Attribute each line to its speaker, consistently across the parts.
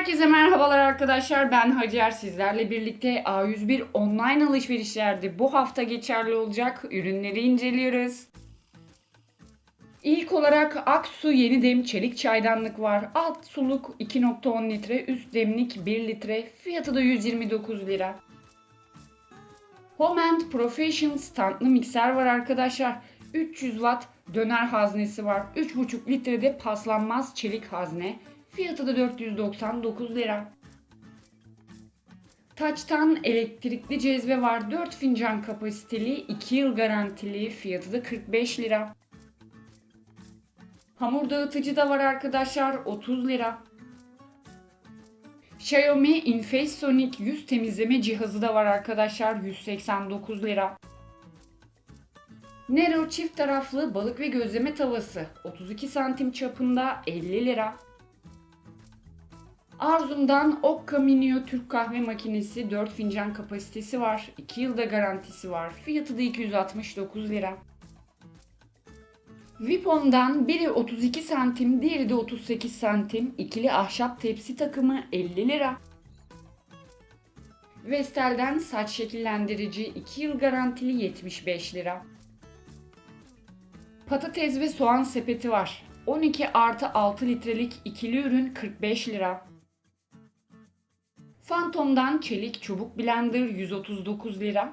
Speaker 1: Herkese merhabalar arkadaşlar. Ben Hacer. Sizlerle birlikte A101 online alışverişlerde bu hafta geçerli olacak ürünleri inceliyoruz. İlk olarak Aksu Yeni Dem Çelik Çaydanlık var. Alt suluk 2.10 litre, üst demlik 1 litre. Fiyatı da 129 lira. Home and Profession standlı mikser var arkadaşlar. 300 watt döner haznesi var. 3.5 litrede paslanmaz çelik hazne. Fiyatı da 499 lira. Taç'tan elektrikli cezve var. 4 fincan kapasiteli, 2 yıl garantili. Fiyatı da 45 lira. Hamur dağıtıcı da var arkadaşlar. 30 lira. Xiaomi InFace Sonic yüz temizleme cihazı da var arkadaşlar. 189 lira. Nero çift taraflı balık ve gözleme tavası 32 santim çapında 50 lira. Arzum'dan Okka Minio Türk kahve makinesi 4 fincan kapasitesi var. 2 yılda garantisi var. Fiyatı da 269 lira. Vipon'dan biri 32 santim, diğeri de 38 santim. ikili ahşap tepsi takımı 50 lira. Vestel'den saç şekillendirici 2 yıl garantili 75 lira. Patates ve soğan sepeti var. 12 artı 6 litrelik ikili ürün 45 lira. Phantom'dan çelik çubuk blender 139 lira.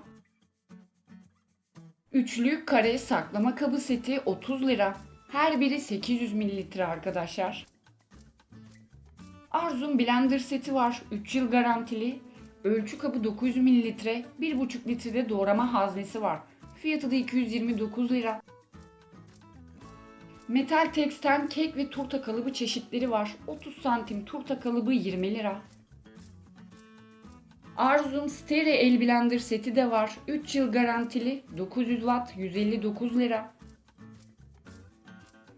Speaker 1: Üçlü kare saklama kabı seti 30 lira. Her biri 800 mililitre arkadaşlar. Arzum blender seti var. 3 yıl garantili. Ölçü kabı 900 mililitre. 1,5 litrede doğrama haznesi var. Fiyatı da 229 lira. Metal teksten kek ve turta kalıbı çeşitleri var. 30 santim turta kalıbı 20 lira. Arzum Stereo El Blender seti de var. 3 yıl garantili 900 watt 159 lira.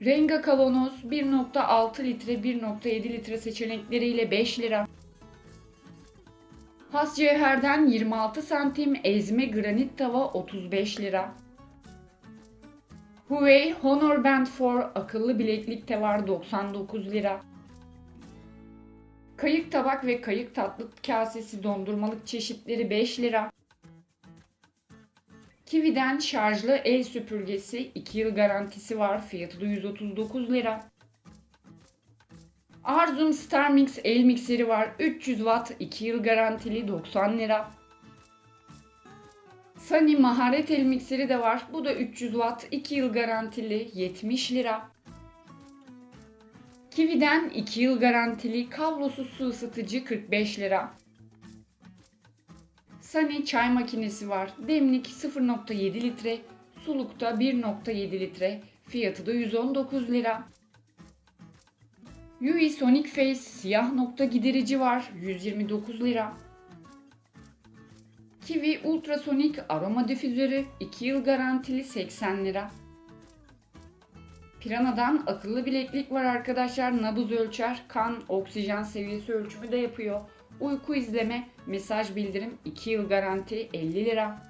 Speaker 1: Renga kavanoz 1.6 litre 1.7 litre seçenekleriyle 5 lira. Has cevherden 26 santim ezme granit tava 35 lira. Huawei Honor Band 4 akıllı bileklik de var 99 lira. Kayık tabak ve kayık tatlı kasesi dondurmalık çeşitleri 5 lira. Kiwi'den şarjlı el süpürgesi 2 yıl garantisi var. Fiyatı da 139 lira. Arzum Starmix el mikseri var. 300 watt 2 yıl garantili 90 lira. Sunny maharet el mikseri de var. Bu da 300 watt 2 yıl garantili 70 lira. Kiwi'den 2 yıl garantili kablosuz su ısıtıcı 45 lira. Sunny çay makinesi var. Demlik 0.7 litre, sulukta 1.7 litre. Fiyatı da 119 lira. Yui Sonic Face siyah nokta giderici var. 129 lira. Kiwi Ultrasonic aroma difüzörü 2 yıl garantili 80 lira. Pirana'dan akıllı bileklik var arkadaşlar. Nabız ölçer, kan, oksijen seviyesi ölçümü de yapıyor. Uyku izleme, mesaj bildirim 2 yıl garanti 50 lira.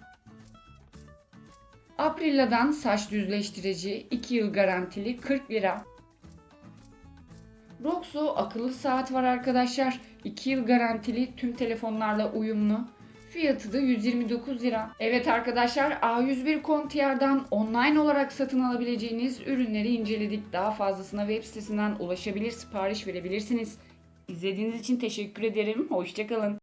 Speaker 1: Aprilla'dan saç düzleştirici 2 yıl garantili 40 lira. Roxo akıllı saat var arkadaşlar. 2 yıl garantili tüm telefonlarla uyumlu. Fiyatı da 129 lira. Evet arkadaşlar A101 Kontiyar'dan online olarak satın alabileceğiniz ürünleri inceledik. Daha fazlasına web sitesinden ulaşabilir, sipariş verebilirsiniz. İzlediğiniz için teşekkür ederim. Hoşçakalın.